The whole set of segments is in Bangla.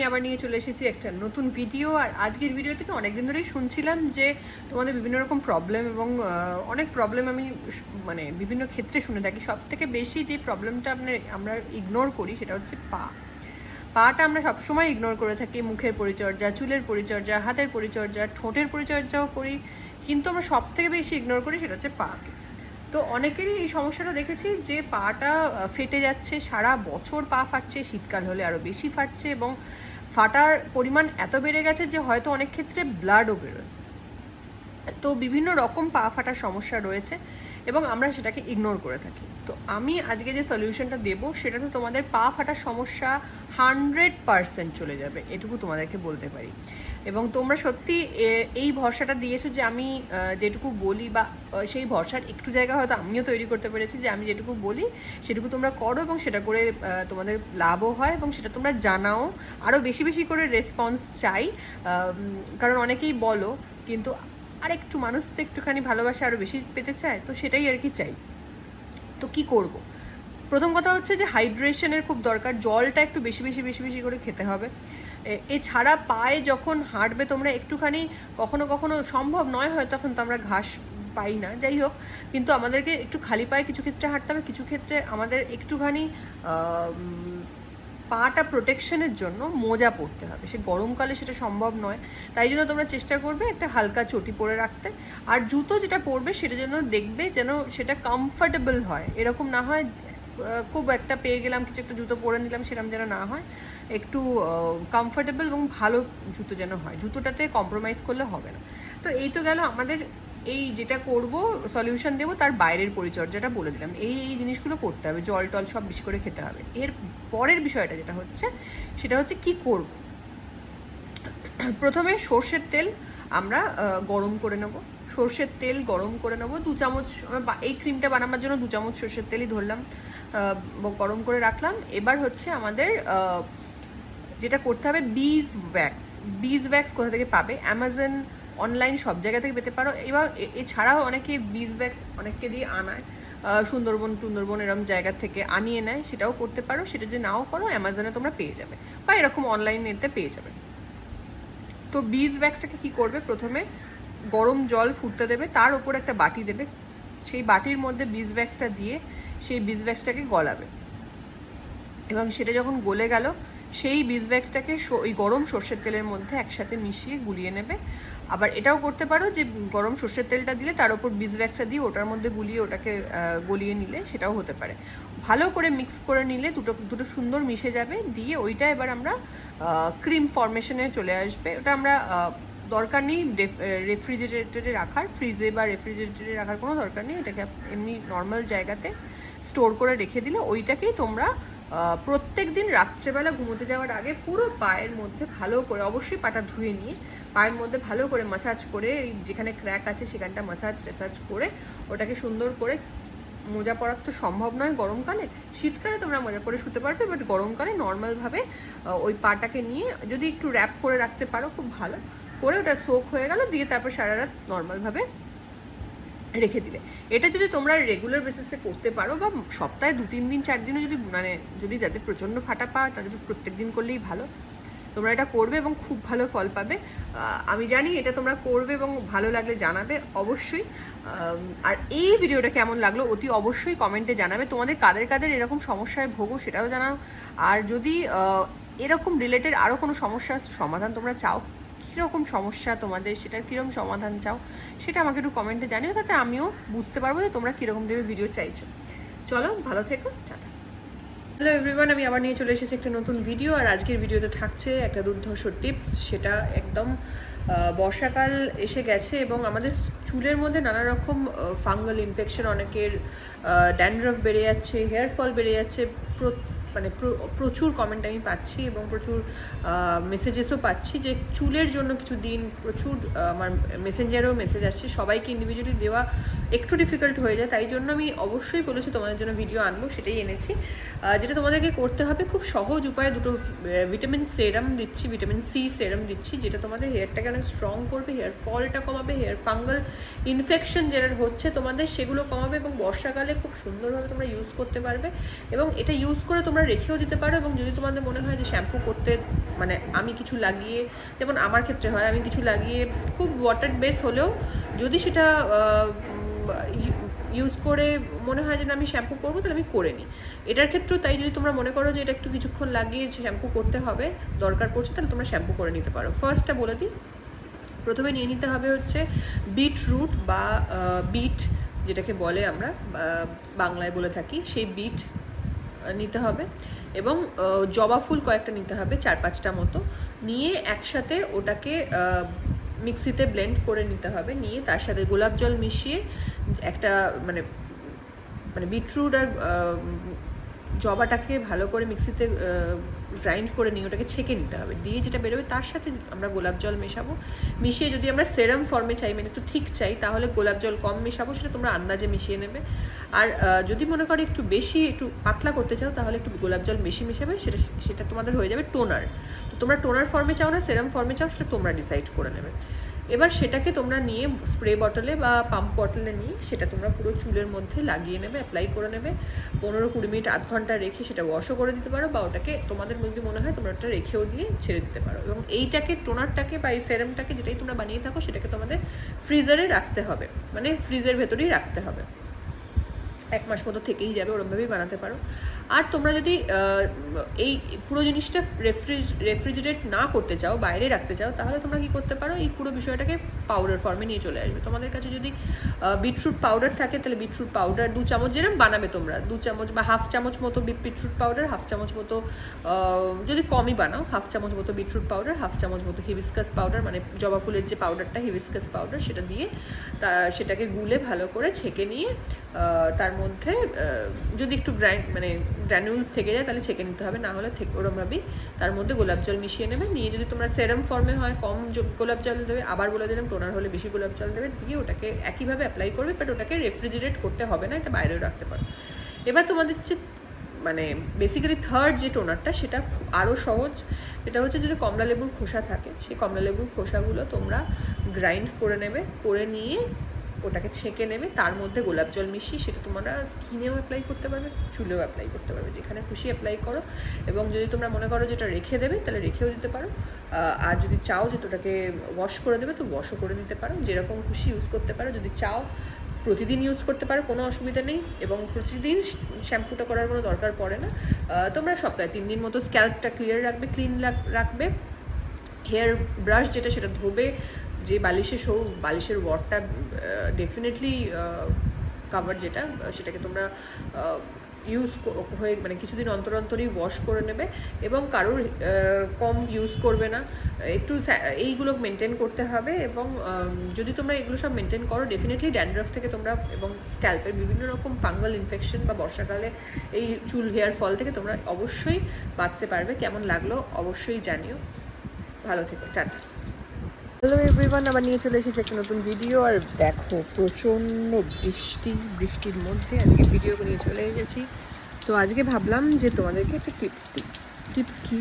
আমি আবার নিয়ে চলে এসেছি একটা নতুন ভিডিও আর আজকের ভিডিও থেকে অনেকদিন ধরেই শুনছিলাম যে তোমাদের বিভিন্ন রকম প্রবলেম এবং অনেক প্রবলেম আমি মানে বিভিন্ন ক্ষেত্রে শুনে থাকি। সব থেকে বেশি যে প্রবলেমটা আপনার, আমরা ইগনোর করি সেটা হচ্ছে পা। পাটা আমরা সবসময় ইগনোর করে থাকি, মুখের পরিচর্যা, চুলের পরিচর্যা, হাতের পরিচর্যা, ঠোঁটের পরিচর্যাও করি। কিন্তু আমরা সব থেকে বেশি ইগনোর করি সেটা হচ্ছে পাকে। তো অনেকেরই এই সমস্যাটা দেখেছি যে পাটা ফেটে যাচ্ছে, সারা বছর পা ফাটছে, শীতকাল হলে আরও বেশি ফাটছে এবং ফাটার পরিমাণ এত বেড়ে গেছে যে হয়তো অনেক ক্ষেত্রে ব্লাডও বেরোয়। তো বিভিন্ন রকম পা ফাটার সমস্যা রয়েছে এবং আমরা সেটাকে ইগনোর করে থাকি। তো আমি আজকে যে সলিউশনটা দেবো, সেটাতে তোমাদের পা ফাটার সমস্যা হান্ড্রেড পারসেন্ট চলে যাবে, এটুকু তোমাদেরকে বলতে পারি। এবং তোমরা সত্যি এই ভরসাটা দিয়েছ যে আমি যেটুকু বলি বা সেই ভরসার একটু জায়গা হয়তো আমিও তৈরি করতে পেরেছি যে আমি যেটুকু বলি, সেটুকু তোমরা করো এবং সেটা করে তোমাদের লাভও হয় এবং সেটা তোমরা জানাও। আরও বেশি বেশি করে রেসপন্স চাই কারণ অনেকেই বলো, কিন্তু আর একটু মানুষ তো একটুখানি ভালোবাসা আরও বেশি পেতে চায়, তো সেটাই আর কি চাই। তো কি করব? প্রথম কথা হচ্ছে যে হাইড্রেশনের খুব দরকার, জলটা একটু বেশি বেশি বেশি বেশি করে খেতে হবে। এছাড়া পায়ে যখন হাঁটবে তোমরা একটুখানি, কখনো কখনো সম্ভব নয় হয় তখন তো আমরা ঘাস পাই না, যাই হোক। কিন্তু আমাদেরকে একটু খালি পায়ে কিছু ক্ষেত্রে হাঁটতে হবে, কিছু ক্ষেত্রে আমাদের একটুখানি পাটা প্রোটেকশনের জন্য মোজা পরতে হবে। সে গরমকালে সেটা সম্ভব নয়। তাই জন্য তোমরা চেষ্টা করবে একটা হালকা চটি পরে রাখতে। আর জুতো যেটা পরবে সেটা যেন দেখবে যেন সেটা কমফর্টেবল হয়। এরকম না হয় খুব একটা পেয়ে গেলাম, কিছু একটা জুতো পরে নিলাম সেরকম যেন না হয়। একটু কমফর্টেবল এবং ভালো জুতো যেন হয়। জুতোটাতে কম্প্রোমাইজ করলে হবে না। তো এই তো গেল আমাদের এই যেটা করব সলিউশন দেবো তার বাইরের পরিচর্যাটা বলে দিলাম। এই এই জিনিসগুলো করতে হবে, জল টল সব বেশি করে খেতে হবে। এর পরের বিষয়টা যেটা হচ্ছে, সেটা হচ্ছে কি করব? প্রথমে সর্ষের তেল আমরা গরম করে নেব। সর্ষের তেল গরম করে নেব। দু চামচ এই ক্রিমটা বানাবার জন্য দু চামচ সর্ষের তেলই ধরলাম গরম করে রাখলাম। এবার হচ্ছে আমাদের যেটা করতে হবে, বীজ ওয়্যাক্স বীজ ওয়্যাক্স কোথা থেকে পাবে? অ্যামাজন অনলাইন সব জায়গা থেকে পেতে পারো। এবং এছাড়াও অনেকে বীজ ওয়্যাক্স অনেককে দিয়ে আনায় সুন্দরবন, টুন্দরবন এরকম জায়গা থেকে আনিয়ে নেয়, সেটাও করতে পারো। সেটা যদি নাও করো, অ্যামাজনে তোমরা পেয়ে যাবে বা এরকম অনলাইনেতে পেয়ে যাবে। তো বীজ ওয়্যাক্সটাকে কি করবে? প্রথমে গরম জল ফুটতে দেবে, তার উপর একটা বাটি দেবে। সেই বাটির মধ্যে বীজ ওয়্যাক্সটা দিয়ে সেই বীজ ওয়্যাক্সটাকে গলাবে। এবং সেটা যখন গলে গেল, সেই বীজ ওয়্যাক্সটাকে স- ওই গরম সর্ষের তেলের মধ্যে একসাথে মিশিয়ে গুলিয়ে নেবে। আবার এটাও করতে পারো যে গরম সর্ষের তেলটা দিলে তার উপর বীজ দিয়ে ওটার মধ্যে গুলিয়ে ওটাকে গলিয়ে নিলে সেটাও হতে পারে। ভালো করে মিক্স করে নিলে দুটো দুটো সুন্দর মিশে যাবে, দিয়ে ওইটা এবার আমরা ক্রিম ফরমেশনে চলে আসবে। ওটা আমরা দরকার নেই রেফ্রিজারেটরে রাখার ফ্রিজে বা রেফ্রিজারেটরে রাখার কোনো দরকার নেই। এটাকে এমনি নর্মাল জায়গাতে স্টোর করে রেখে দিলে ওইটাকেই তোমরা প্রত্যেক দিন রাত্রেবেলা ঘুমোতে যাওয়ার আগে পুরো পায়ের মধ্যে ভালো করে, অবশ্যই পাটা ধুয়ে নিয়ে পায়ের মধ্যে ভালো করে মাসাজ করে যেখানে ক্র্যাক আছে সেখানটা মাসাজ টেসাজ করে ওটাকে সুন্দর করে, মোজা পরার তো সম্ভব নয় গরমকালে, শীতকালে তোমরা মোজা পরে শুতে পারবে বাট গরমকালে নর্মালভাবে ওই পাটাকে নিয়ে যদি একটু র্যাপ করে রাখতে পারো, খুব ভালো, করে ওটা সোক হয়ে গেল, দিয়ে তারপর সারা রাত নর্মালভাবে রেখে দিলে। এটা যদি তোমরা রেগুলার বেসিসে করতে পারো বা সপ্তাহে দু, তিন দিন, চার দিনও যদি মানে যদি যাদের প্রচণ্ড ফাটা পা, তাদের প্রত্যেক দিন করলেই ভালো। তোমরা এটা করবে এবং খুব ভালো ফল পাবে। আমি জানি এটা তোমরা করবে এবং ভালো লাগলে জানাবে, অবশ্যই। আর এই ভিডিওটা কেমন লাগল অতি অবশ্যই কমেন্টে জানাবে। তোমাদের কাদের কাদের এরকম সমস্যায় ভোগো সেটাও জানাও। আর যদি এরকম রিলেটেড আরও কোনো সমস্যার সমাধান তোমরা চাও কীরকম সমস্যা তোমাদের? সেটার কীরকম সমাধান চাও? সেটা আমাকে একটু কমেন্টে জানিও, তাতে আমিও বুঝতে পারব যে তোমরা কীরকম ভেবে ভিডিও চাইছো। চলো, ভালো থেকো, টাটা। হ্যালো এভরিওয়ান আমি আবার নিয়ে চলে এসেছি একটা নতুন ভিডিও আর আজকের ভিডিওতে থাকছে একটা দুর্ধর্ষ টিপস সেটা একদম বর্ষাকাল এসে গেছে এবং আমাদের চুলের মধ্যে নানা রকম ফাঙ্গাল ইনফেকশন অনেকের ড্যান্ড্রফ বেড়ে যাচ্ছে হেয়ার ফল বেড়ে যাচ্ছে মানে প্রচুর কমেন্ট আমি পাচ্ছি এবং প্রচুর মেসেজেসও পাচ্ছি যে চুলের জন্য কিছু দিন প্রচুর আমার মেসেঞ্জারেও মেসেজ আসছে। সবাইকে ইন্ডিভিজুয়ালি দেওয়া একটু ডিফিকাল্ট হয়ে যায়। তাই জন্য আমি অবশ্যই বলেছি তোমাদের জন্য ভিডিও আনব, সেটাই এনেছি। যেটা তোমাদেরকে করতে হবে, খুব সহজ উপায়ে দুটো ভিটামিন সেরাম দিচ্ছি ভিটামিন সি সেরাম দিচ্ছি, যেটা তোমাদের হেয়ারটাকে অনেক স্ট্রং করবে হেয়ার ফলটা কমাবে হেয়ার ফাঙ্গাল ইনফেকশন যেটা হচ্ছে তোমাদের, সেগুলো কমাবে এবং বর্ষাকালে খুব সুন্দরভাবে তোমরা ইউজ করতে পারবে। এবং এটা ইউজ করে তোমরা তোমরা রেখেও দিতে পারো এবং যদি তোমাদের মনে হয় যে শ্যাম্পু করতে মানে আমি কিছু লাগিয়ে, যেমন আমার ক্ষেত্রে হয়, আমি কিছু লাগিয়ে খুব ওয়াটার বেস হলেও যদি সেটা ইউজ করে মনে হয় যে না আমি শ্যাম্পু করব, তাহলে আমি করে নিই। এটার ক্ষেত্রেও তাই, যদি তোমরা মনে করো যে এটা একটু কিছুক্ষণ লাগিয়ে শ্যাম্পু করতে হবে, দরকার পড়ছে, তাহলে তোমরা শ্যাম্পু করে নিতে পারো। ফার্স্টটা বলে দিই। প্রথমে নিয়ে নিতে হবে হচ্ছে বিট রুট বা বিট যেটাকে বলে আমরা বাংলায় বলে থাকি, সেই বিট নিতে হবে এবং জবা ফুল কয়েকটা নিতে হবে চার পাঁচটা মতো। নিয়ে একসাথে ওটাকে মিক্সিতে ব্লেন্ড করে নিতে হবে। নিয়ে তার সাথে গোলাপ জল মিশিয়ে একটা মানে মানে বিটরুট আর জবাটাকে ভালো করে মিক্সিতে গ্রাইন্ড করে নিয়ে ওটাকে ছেঁকে নিতে হবে। দিয়ে যেটা বেরোবে তার সাথে আমরা গোলাপ জল মেশাবো। মিশিয়ে যদি আমরা সেরাম ফর্মে চাই মানে একটু ঠিক চাই, তাহলে গোলাপ জল কম মেশাবো, সেটা তোমরা আন্দাজে মিশিয়ে নেবে। আর যদি মনে করো একটু বেশি, একটু পাতলা করতে চাও, তাহলে একটু গোলাপ জল বেশি মেশাবে, সেটা সেটা তোমাদের হয়ে যাবে টোনার তো তোমরা টোনার ফর্মে চাও না সেরাম ফর্মে চাও, সেটা তোমরা ডিসাইড করে নেবে। এবার সেটাকে তোমরা নিয়ে স্প্রে বটলে বা পাম্প বটলে নিয়ে সেটা তোমরা পুরো চুলের মধ্যে লাগিয়ে নেবে অ্যাপ্লাই করে নেবে। পনেরো কুড়ি মিনিট, আধ ঘণ্টা রেখে সেটা ওয়াশও করে দিতে পারো বা ওটাকে তোমাদের মধ্যে মনে হয় তোমরা ওটা রেখেও দিয়ে ছেড়ে দিতে পারো। এবং এইটাকে, টোনারটাকে বা এই সেরামটাকে যেটাই তোমরা বানিয়ে থাকো সেটাকে তোমাদের ফ্রিজারে রাখতে হবে। মানে ফ্রিজের ভেতরেই রাখতে হবে। এক মাস মতো থেকেই যাবে, ওরমভাবেই বানাতে পারো। আর তোমরা যদি এই পুরো জিনিসটা রেফ্রিজ রেফ্রিজারেট না করতে চাও, বাইরে রাখতে চাও, তাহলে তোমরা কি করতে পারো? এই পুরো বিষয়টাকে পাউডার ফর্মে নিয়ে চলে আসবে। তোমাদের কাছে যদি বিটরুট পাউডার থাকে, তাহলে বিটরুট পাউডার দু চামচ যেরকম বানাবে তোমরা। দু চামচ বা হাফ চামচ মতো বিটরুট পাউডার হাফ চামচ মতো যদি কমই বানাও হাফ চামচ মতো বিটরুট পাউডার হাফ চামচ মতো হিবিস্কাস পাউডার মানে জবা ফুলের যে পাউডারটা হিবিস্কাস পাউডার সেটা দিয়ে তা, সেটাকে গুলে ভালো করে ছেঁকে নিয়ে তার মধ্যে যদি একটু গ্রাইন্ড মানে গ্র্যানুলস থেকে যায়, তাহলে ছেঁকে নিতে হবে। না হলে ওরমভাবেই তার মধ্যে গোলাপ জল মিশিয়ে নেবে। নিয়ে যদি তোমরা সেরাম ফর্মে হয়, কম গোলাপ জল দেবে, আবার বলে দিলাম টোনার হলে বেশি গোলাপ জল দেবে দিয়ে ওটাকে একইভাবে অ্যাপ্লাই করবে বাট ওটাকে রেফ্রিজারেট করতে হবে না, এটা বাইরেও রাখতে পারো। এবার তোমাদের যে মানে বেসিক্যালি থার্ড যে টোনারটা, সেটা আরও সহজ। এটা হচ্ছে যদি কমলা লেবুর খোসা থাকে, সেই কমলা লেবুর খোসাগুলো তোমরা গ্রাইন্ড করে নেবে, করে নিয়ে ওটাকে ছেঁকে নেবে, তার মধ্যে গোলাপ জল মিশিয়ে সেটা তোমরা স্কিনেও অ্যাপ্লাই করতে পারবে, চুলেও অ্যাপ্লাই করতে পারবে, যেখানে খুশি অ্যাপ্লাই করো। এবং যদি তোমরা মনে করো যেটা রেখে দেবে, তাহলে রেখেও দিতে পারো। আর যদি চাও যে ওটাকে ওয়াশ করে দেবে, তো ওয়াশও করে নিতে পারো। যেরকম খুশি ইউজ করতে পারো, যদি চাও প্রতিদিন ইউজ করতে পারো, কোনো অসুবিধা নেই। এবং প্রতিদিন শ্যাম্পুটা করার কোনো দরকার পড়ে না। তোমরা সপ্তাহে তিন দিন মতো স্ক্যাল্পটা ক্লিয়ার রাখবে ক্লিন রাখবে। হেয়ার ব্রাশ যেটা, সেটা ধোবে। যে বালিশে শো বালিশের ওয়ার্ডটা ডেফিনেটলি কাভার যেটা সেটাকে তোমরা ইউজ হয়ে মানে কিছুদিন অন্তর অন্তরই ওয়াশ করে নেবে এবং কারোর কম ইউজ করবে না। একটু এইগুলো মেনটেন করতে হবে এবং যদি তোমরা এগুলো সব মেনটেন করো ডেফিনেটলি ড্যান্ড্রফ থেকে তোমরা এবং স্ক্যাল্পের বিভিন্ন রকম ফাঙ্গাল ইনফেকশন বা বর্ষাকালে এই চুল হেয়ার ফল থেকে তোমরা অবশ্যই বাঁচতে পারবে। কেমন লাগল অবশ্যই জানিও। ভালো থেকো, টাটা। হ্যালো এভরিওয়ান আবার নিয়ে চলে এসেছি একটা নতুন ভিডিও আর দেখো প্রচণ্ড বৃষ্টি, বৃষ্টির মধ্যে আজকে ভিডিও নিয়ে চলে এসেছি। তো আজকে ভাবলাম যে তোমাদেরকে একটা টিপস দিই। টিপস কি?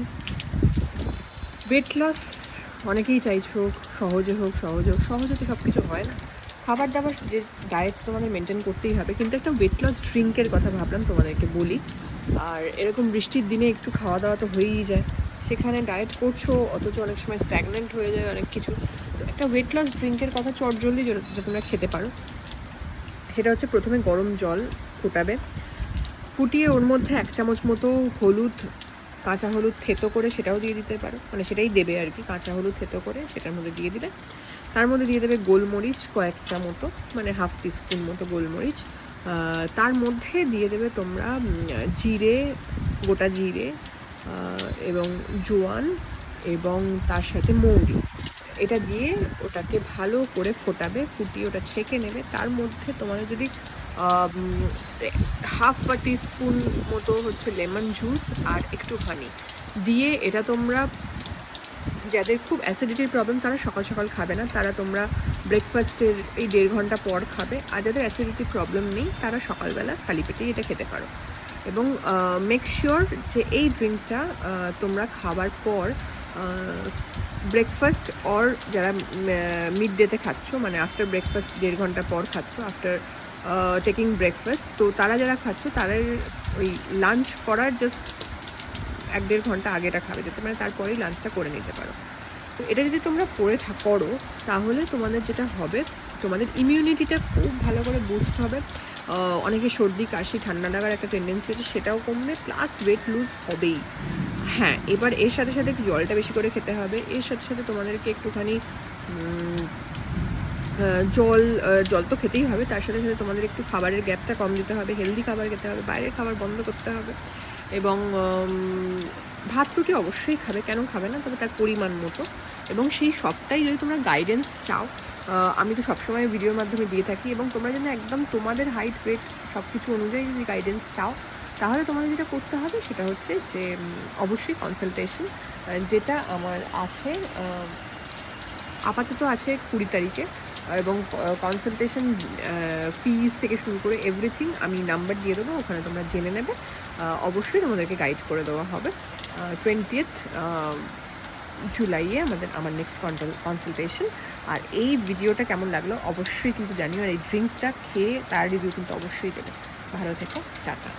ওয়েট লস অনেকেই চাইছো, সহজে হোক সহজে হোক, সহজে তো সব কিছু হয় না। খাবার দাবার যে ডায়েট তোমাদের মেনটেন করতেই হবে, কিন্তু একটা ওয়েট লস ড্রিঙ্কের কথা ভাবলাম তোমাদেরকে বলি। আর এরকম বৃষ্টির দিনে একটু খাওয়া দাওয়া তো হয়েই যায়। সেখানে ডায়েট করছ, অথচ অনেক সময় স্ট্যাগনেন্ট হয়ে যায় অনেক কিছু। তো একটা ওয়েট লস ড্রিঙ্কের কথা চট জলদি যেটা তোমরা খেতে পারো। সেটা হচ্ছে প্রথমে গরম জল ফোটাবে। ফুটিয়ে ওর মধ্যে এক চামচ মতো হলুদ, কাঁচা হলুদ থেতো করে সেটাও দিয়ে দিতে পারো। মানে সেটাই দেবে আর কি, কাঁচা হলুদ থেতো করে সেটার মধ্যে দিয়ে দিলে। তার মধ্যে দিয়ে দেবে গোলমরিচ কয়েকটা মতো মানে হাফ টিস্পুন মতো গোলমরিচ। তার মধ্যে দিয়ে দেবে তোমরা জিরে, গোটা জিরে এবং জোয়ান এবং তার সাথে মৌরি। এটা দিয়ে ওটাকে ভালো করে ফোটাবে, ফুটিয়ে ওটা ছেঁকে নেবে। তার মধ্যে তোমাদের যদি হাফ বা টিস্পুন মতো হচ্ছে লেমন জুস আর একটু হানি দিয়ে এটা তোমরা, যাদের খুব অ্যাসিডিটির প্রবলেম তারা সকাল সকাল খাবে না। তারা তোমরা ব্রেকফাস্টের এই দেড় ঘণ্টা পর খাবে। আর যাদের অ্যাসিডিটির প্রবলেম নেই, তারা সকালবেলা খালি পেটেই এটা খেতে পারো। এবং মেক শিওর যে এই ড্রিঙ্কটা তোমরা খাবার পর ব্রেকফাস্ট অর যারা মিড ডেতে খাচ্ছ মানে আফটার ব্রেকফাস্ট দেড় ঘণ্টা পর খাচ্ছ আফটার টেকিং ব্রেকফাস্ট তো তারা যারা খাচ্ছ, তাদের ওই লাঞ্চ করার জাস্ট এক দেড় ঘণ্টা আগেটা খাবে, যেতে মানে তারপরেই লাঞ্চটা করে নিতে পারো। তো এটা যদি তোমরা করে করো, তাহলে তোমাদের যেটা হবে, তোমাদের ইমিউনিটিটা খুব ভালো করে বুস্ট হবে। অনেকে সর্দি, কাশি, ঠান্ডা লাগার একটা টেন্ডেন্সি আছে সেটাও কমবে প্লাস ওয়েট লুজ হবেই। হ্যাঁ এবার এর সাথে সাথে একটু জলটা বেশি করে খেতে হবে। এর সাথে সাথে তোমাদেরকে একটুখানি জল জল তো খেতেই হবে। তার সাথে সাথে তোমাদের একটু খাবারের গ্যাপটা কম দিতে হবে হেলদি খাবার খেতে হবে, বাইরের খাবার বন্ধ করতে হবে। এবং ভাত রুটি অবশ্যই খাবে, কেন খাবে না? তবে তার পরিমাণ মতো। এবং সেই সবটাই যদি তোমরা গাইডেন্স চাও আমি তো সবসময় ভিডিওর মাধ্যমে দিয়ে থাকি এবং তোমরা যেন একদম তোমাদের হাইট ওয়েট সব কিছু অনুযায়ী যদি গাইডেন্স চাও, তাহলে তোমাদের যেটা করতে হবে সেটা হচ্ছে যে অবশ্যই কনসালটেশন যেটা আমার আছে আপাতত আছে কুড়ি তারিখে এবং কনসালটেশন ফিজ থেকে শুরু করে এভরিথিং আমি নাম্বার দিয়ে দেবো, ওখানে তোমরা জেনে নেবে। অবশ্যই তোমাদেরকে গাইড করে দেওয়া হবে। টোয়েন্টিয়েথ জুলাইয়ে আমাদের, আমার নেক্সট কনসালটেশন আর এই ভিডিওটা কেমন লাগল অবশ্যই কিন্তু জানিও আর এই ড্রিঙ্কটা খেয়ে তার রিভিউ কিন্তু অবশ্যই দেবে। ভালো থেকো, টাটা।